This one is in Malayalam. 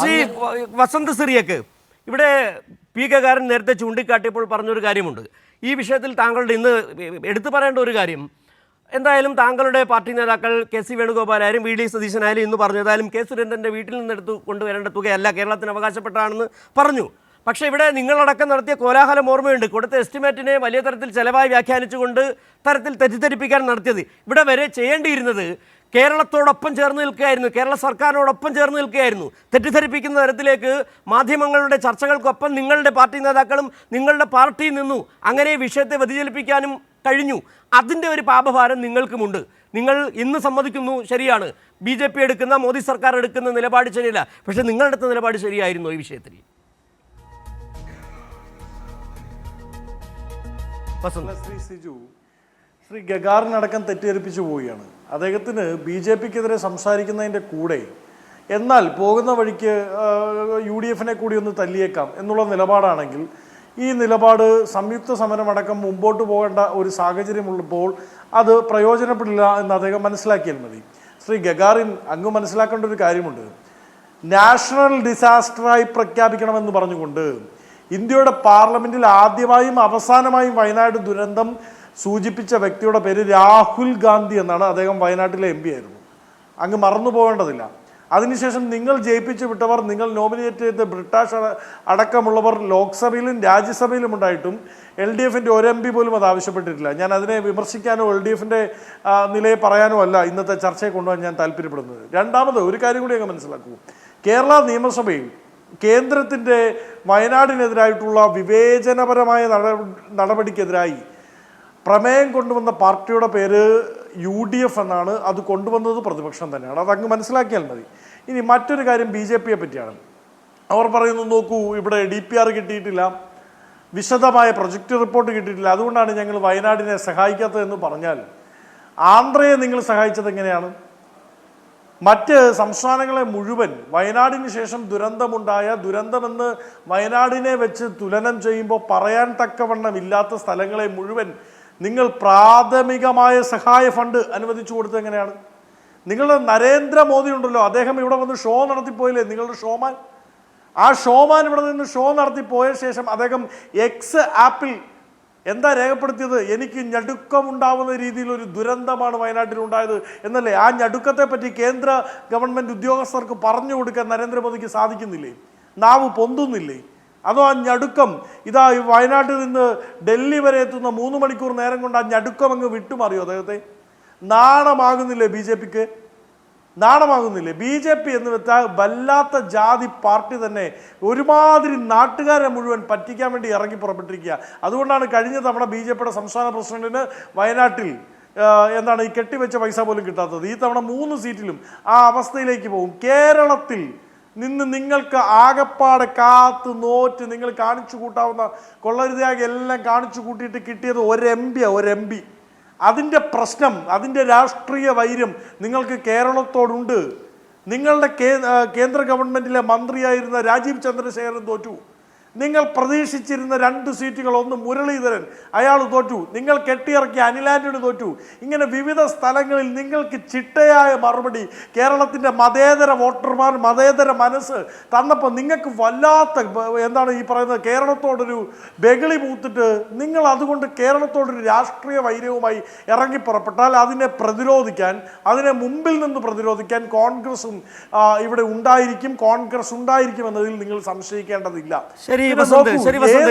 ശ്രീ വസന്ത് സിറിയക്ക് ഇവിടെ പി കകാരൻ നേരത്തെ ചൂണ്ടിക്കാട്ടിയപ്പോൾ പറഞ്ഞൊരു കാര്യമുണ്ട്. ഈ വിഷയത്തിൽ താങ്കളുടെ ഇന്ന് എടുത്തു പറയേണ്ട ഒരു കാര്യം. എന്തായാലും താങ്കളുടെ പാർട്ടി നേതാക്കൾ കെ സി വേണുഗോപാലായാലും വി ഡി സതീശനായാലും ഇന്ന് പറഞ്ഞു. ഏതായാലും കെ സുരേന്ദ്രന്റെ വീട്ടിൽ നിന്ന് എടുത്തു കൊണ്ടുവരേണ്ട തുകയല്ല കേരളത്തിന് അവകാശപ്പെട്ടാണെന്ന് പറഞ്ഞു. പക്ഷേ ഇവിടെ നിങ്ങളടക്കം നടത്തിയ കോലാഹലം ഓർമ്മയുണ്ട്. കൊടുത്ത എസ്റ്റിമേറ്റിനെ വലിയ തരത്തിൽ ചെലവായി വ്യാഖ്യാനിച്ചുകൊണ്ട് തരത്തിൽ തെറ്റിദ്ധരിപ്പിക്കാൻ നടത്തിയത്. ഇവിടെ വരെ ചെയ്യേണ്ടിയിരുന്നത് കേരളത്തോടൊപ്പം ചേർന്ന് നിൽക്കുകയായിരുന്നു. കേരള സർക്കാരിനോടൊപ്പം ചേർന്ന് നിൽക്കുകയായിരുന്നു. തെറ്റിദ്ധരിപ്പിക്കുന്ന തരത്തിലേക്ക് മാധ്യമങ്ങളുടെ ചർച്ചകൾക്കൊപ്പം നിങ്ങളുടെ പാർട്ടി നേതാക്കളും നിങ്ങളുടെ പാർട്ടിയിൽ നിന്നു അങ്ങനെ വിഷയത്തെ വ്യതിചലിപ്പിക്കാനും കഴിഞ്ഞു. അതിന്റെ ഒരു പാപഭാരം നിങ്ങൾക്കുമുണ്ട്. നിങ്ങൾ ഇന്ന് സമ്മതിക്കുന്നു ശരിയാണ്. ബി എടുക്കുന്ന മോദി സർക്കാർ എടുക്കുന്ന നിലപാട് ശരിയല്ല. പക്ഷേ നിങ്ങളെടുത്ത നിലപാട് ശരിയായിരുന്നു ഈ വിഷയത്തിൽ. ശ്രീ സിജു ശ്രീ ഗഗാറിനടക്കം തെറ്റിദ്ധരിപ്പിച്ചു പോവുകയാണ്. അദ്ദേഹത്തിന് ബി ജെ പിക്കെതിരെ സംസാരിക്കുന്നതിന്റെ കൂടെ എന്നാൽ പോകുന്ന വഴിക്ക് യു ഡി എഫിനെ കൂടി ഒന്ന് തല്ലിയേക്കാം എന്നുള്ള നിലപാടാണെങ്കിൽ ഈ നിലപാട് സംയുക്ത സമരമടക്കം മുമ്പോട്ട് പോകേണ്ട ഒരു സാഹചര്യമുള്ളപ്പോൾ അത് പ്രയോജനപ്പെടില്ല എന്ന് അദ്ദേഹം മനസ്സിലാക്കിയാൽ മതി. ശ്രീ ഗഗാറിൻ അങ്ങ് മനസ്സിലാക്കേണ്ട ഒരു കാര്യമുണ്ട്. നാഷണൽ ഡിസാസ്റ്ററായി പ്രഖ്യാപിക്കണമെന്ന് പറഞ്ഞുകൊണ്ട് ഇന്ത്യയുടെ പാർലമെന്റിൽ ആദ്യമായും അവസാനമായും വയനാട് ദുരന്തം സൂചിപ്പിച്ച വ്യക്തിയുടെ പേര് രാഹുൽ ഗാന്ധി എന്നാണ് അദ്ദേഹം വയനാട്ടിലെ എം പി ആയിരുന്നു. അങ്ങ് മറന്നു പോകേണ്ടതില്ല. അതിനുശേഷം നിങ്ങൾ ജയിപ്പിച്ചു വിട്ടവർ നിങ്ങൾ നോമിനേറ്റ് ചെയ്ത ബ്രിട്ടാഷ് അടക്കമുള്ളവർ ലോക്സഭയിലും രാജ്യസഭയിലും ഉണ്ടായിട്ടും എൽ ഡി എഫിന്റെ ഒരു എം പി പോലും അത് ആവശ്യപ്പെട്ടിട്ടില്ല. ഞാൻ അതിനെ വിമർശിക്കാനോ എൽ ഡി എഫിന്റെ നിലയെ പറയാനോ അല്ല ഇന്നത്തെ ചർച്ചയെ കൊണ്ടുപോകാൻ ഞാൻ താല്പര്യപ്പെടുന്നത്. രണ്ടാമത് ഒരു കാര്യം കൂടി അങ്ങ് മനസ്സിലാക്കൂ. കേരള നിയമസഭയിൽ കേന്ദ്രത്തിന്റെ വയനാടിനെതിരായിട്ടുള്ള വിവേചനപരമായ നട- നടപടിക്കെതിരായി പ്രമേയം കൊണ്ടുവന്ന പാർട്ടിയുടെ പേര് യു ഡി എഫ് എന്നാണ് അത് കൊണ്ടുവന്നത് പ്രതിപക്ഷം തന്നെയാണ്. അത് അങ്ങ് മനസ്സിലാക്കിയാൽ മതി. ഇനി മറ്റൊരു കാര്യം ബി ജെ പിയെ പറ്റിയാണ്. അവർ പറയുന്നു നോക്കൂ ഇവിടെ ഡി പി ആർ കിട്ടിയിട്ടില്ല. വിശദമായ പ്രൊജക്റ്റ് റിപ്പോർട്ട് കിട്ടിയിട്ടില്ല. അതുകൊണ്ടാണ് ഞങ്ങൾ വയനാടിനെ സഹായിക്കാത്തതെന്ന് പറഞ്ഞാൽ ആന്ധ്രയെ നിങ്ങൾ സഹായിച്ചത് എങ്ങനെയാണ്? മറ്റ് സംസ്ഥാനങ്ങളെ മുഴുവൻ വയനാടിന് ശേഷം ദുരന്തമുണ്ടായ ദുരന്തമെന്ന് വയനാടിനെ വെച്ച് തുലനം ചെയ്യുമ്പോൾ പറയാൻ തക്കവണ്ണം ഇല്ലാത്ത സ്ഥലങ്ങളെ മുഴുവൻ നിങ്ങൾ പ്രാഥമികമായ സഹായ ഫണ്ട് അനുവദിച്ചു കൊടുത്തത് എങ്ങനെയാണ്? നിങ്ങളുടെ നരേന്ദ്രമോദി ഉണ്ടല്ലോ അദ്ദേഹം ഇവിടെ വന്ന് ഷോ നടത്തിപ്പോയില്ലേ? നിങ്ങളുടെ ഷോമാൻ. ആ ഷോമാൻ ഇവിടെ നിന്ന് ഷോ നടത്തിപ്പോയ പോയ ശേഷം അദ്ദേഹം എക്സ് ആപ്പിൽ എന്താ രേഖപ്പെടുത്തിയത്? എനിക്ക് ഞടുക്കമുണ്ടാവുന്ന രീതിയിൽ ഒരു ദുരന്തമാണ് വയനാട്ടിൽ ഉണ്ടായത് എന്നല്ലേ? ആ ഞടുക്കത്തെ പറ്റി കേന്ദ്ര ഗവൺമെന്റ് ഉദ്യോഗസ്ഥർക്ക് പറഞ്ഞു കൊടുക്കാൻ നരേന്ദ്രമോദിക്ക് സാധിക്കുന്നില്ലേ? നാവ് പൊന്തുന്നില്ലേ? അതോ ആ ഞടുക്കം ഇതാ വയനാട്ടിൽ നിന്ന് ഡൽഹി വരെ എത്തുന്ന മൂന്ന് മണിക്കൂർ നേരം കൊണ്ട് ആ ഞടുക്കം അങ്ങ് വിട്ടുമാറിയോ അദ്ദേഹത്തെ? നാണമാകുന്നില്ലേ ബി ജെ പിക്ക്? നാണമാകുന്നില്ലേ? ബി ജെ പി എന്ന് വെച്ചാൽ വല്ലാത്ത ജാതി പാർട്ടി തന്നെ ഒരുമാതിരി നാട്ടുകാരെ മുഴുവൻ പറ്റിക്കാൻ വേണ്ടി ഇറങ്ങി പുറപ്പെട്ടിരിക്കുക. അതുകൊണ്ടാണ് കഴിഞ്ഞ തവണ ബി ജെ പിയുടെ സംസ്ഥാന പ്രസിഡന്റിന് വയനാട്ടിൽ എന്താണ് ഈ കെട്ടിവെച്ച പൈസ പോലും കിട്ടാത്തത്. ഈ തവണ മൂന്ന് സീറ്റിലും ആ അവസ്ഥയിലേക്ക് പോകും. കേരളത്തിൽ നിന്ന് നിങ്ങൾക്ക് ആകപ്പാടെ കാത്ത് നോറ്റ് നിങ്ങൾ കാണിച്ചു കൂട്ടാവുന്ന കൊള്ളരുതയാകെ എല്ലാം കാണിച്ചു കൂട്ടിയിട്ട് കിട്ടിയത് ഒരു എം പിയാണ് ഒരു എം പി. അതിന്റെ പ്രശ്നം അതിന്റെ രാഷ്ട്രീയ വൈര്യം നിങ്ങൾക്ക് കേരളത്തോടുണ്ട്. നിങ്ങളുടെ കേന്ദ്ര ഗവൺമെന്റിലെ മന്ത്രിയായിരുന്ന രാജീവ് ചന്ദ്രശേഖരൻ തോറ്റു. നിങ്ങൾ പ്രതീക്ഷിച്ചിരുന്ന രണ്ട് സീറ്റുകൾ ഒന്ന് മുരളീധരൻ അയാൾ തോറ്റു. നിങ്ങൾ കെട്ടിയിറക്കിയ അനിലാൻഡിന് തോറ്റു. ഇങ്ങനെ വിവിധ സ്ഥലങ്ങളിൽ നിങ്ങൾക്ക് ചിട്ടയായ മറുപടി കേരളത്തിന്റെ മതേതര വോട്ടർമാർ മതേതര മനസ്സ് തന്നപ്പോൾ നിങ്ങൾക്ക് വല്ലാത്ത എന്താണ് ഈ പറയുന്നത് കേരളത്തോടൊരു ബഹളി പൂത്തിട്ട് നിങ്ങൾ അതുകൊണ്ട് കേരളത്തോടൊരു രാഷ്ട്രീയ വൈര്യവുമായി ഇറങ്ങി പുറപ്പെട്ടാൽ അതിനെ പ്രതിരോധിക്കാൻ അതിനെ മുമ്പിൽ നിന്ന് പ്രതിരോധിക്കാൻ കോൺഗ്രസും ഇവിടെ ഉണ്ടായിരിക്കും കോൺഗ്രസ് ഉണ്ടായിരിക്കും എന്നതിൽ നിങ്ങൾ സംശയിക്കേണ്ടതില്ല. ശരി പിന്നെ വസന്ത് നോക്കൂ, ശരി വസന്ത്